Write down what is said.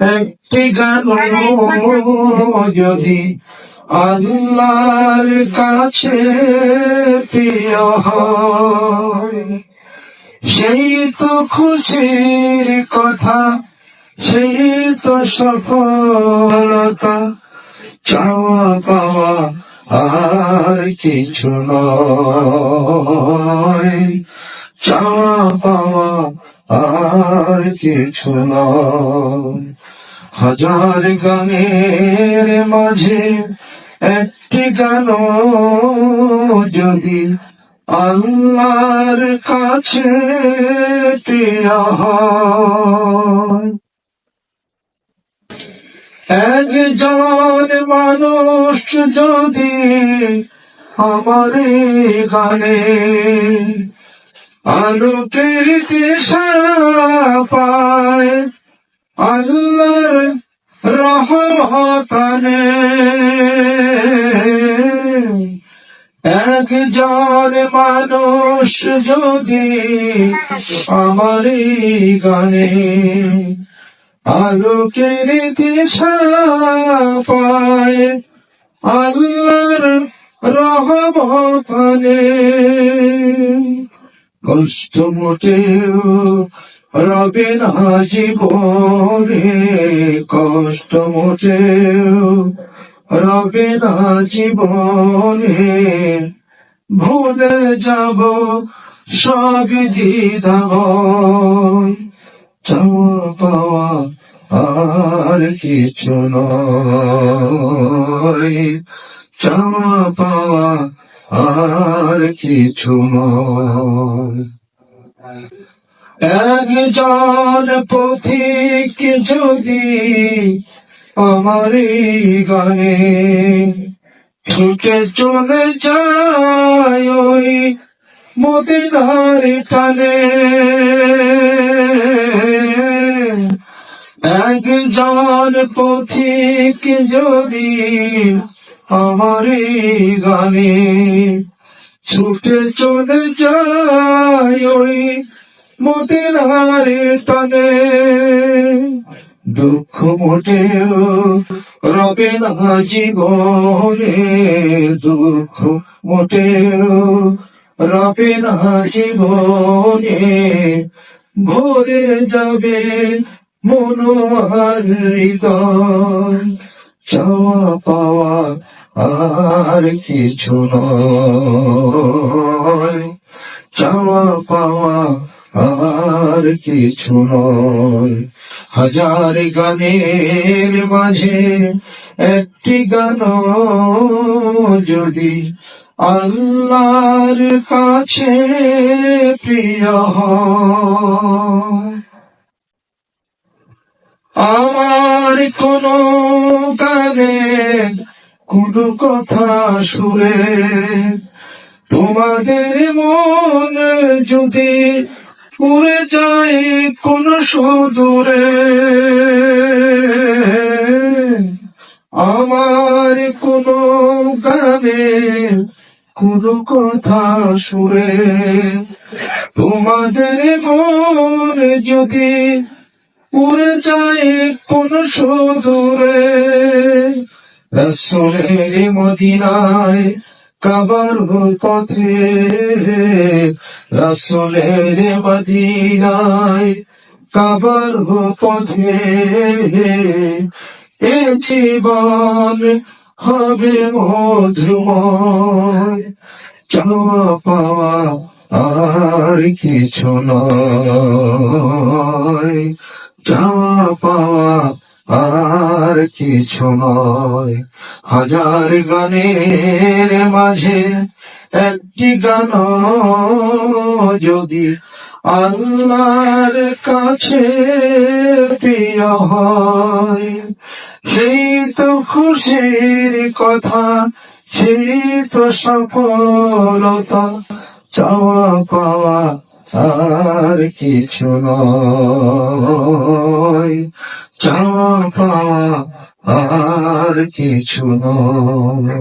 একটি গান যদি আল্লাহর কাছে সেই তো খুশির কথা, সেই তো সফলতা, চাওয়া পাওয়া আর কিছু নয়। চাওয়া পাওয়া আর কিছু নয়। হাজার গানের মাঝে একটি গান যদি আল্লাহর কাছে একজন মানুষ যদি আমার গানে আলোকের পায়। আল্লাহর রহমতানে। একজন মানুষ যদি আমার এই গানে আলোকের দিশা পায়, আল্লাহর রহমতানে। কষ্ট মোটেও রবে না জীবনে, কষ্ট মোটেও রবে না জীবনে। ভুলে যাব সব দ্বিধাবয় চাওয়া পাওয়া আর কিছু নয়। চাওয়া পাওয়া আর কিছু একজন পথিক যদি আমার গানে ছুটে চলে যায় ওই মদিনার টানে। একজন পথিক যদি আমার গানে ছুটে চলে যায় ওই মদিনার টানে। দুঃখ মোটেও রবে না জীবনে, দুঃখ মোটেও রবে না জীবনে। ভরে যাবে মনোহার হৃদয়, চাওয়া পাওয়া আর কিছু নয়। চাওয়া পাওয়া আর কিছু নয়। হাজার গানের মাঝে একটি গান যদি আল্লাহর কাছে প্রিয় হয় আমার কোনো গানে কোনো কথা সুরে তোমাদের মন যদি উড়ে যায় কোন সুদূরে, আমার কোনো গানে কোনো কথা সুরে তোমাদের মন যদি উড়ে যায় কোন সুদূরে রসুলের মদিনায় কাবার পথে, রসুলের মদিনায় কাবার পথে। এ জীবন হবে মধুময়, চাওয়া পাওয়া আর কিছু নয়। চাওয়া পাওয়া আর কিছু নয়। হাজার গানের মাঝে একটি গান যদি আল্লাহর কাছে প্রিয় হয়, সেই তো খুশির কথা, সেই তো সফলতা, চাওয়া পাওয়া আর কিছু নয়। চাওয়া পাওয়া আর কিছু নয়।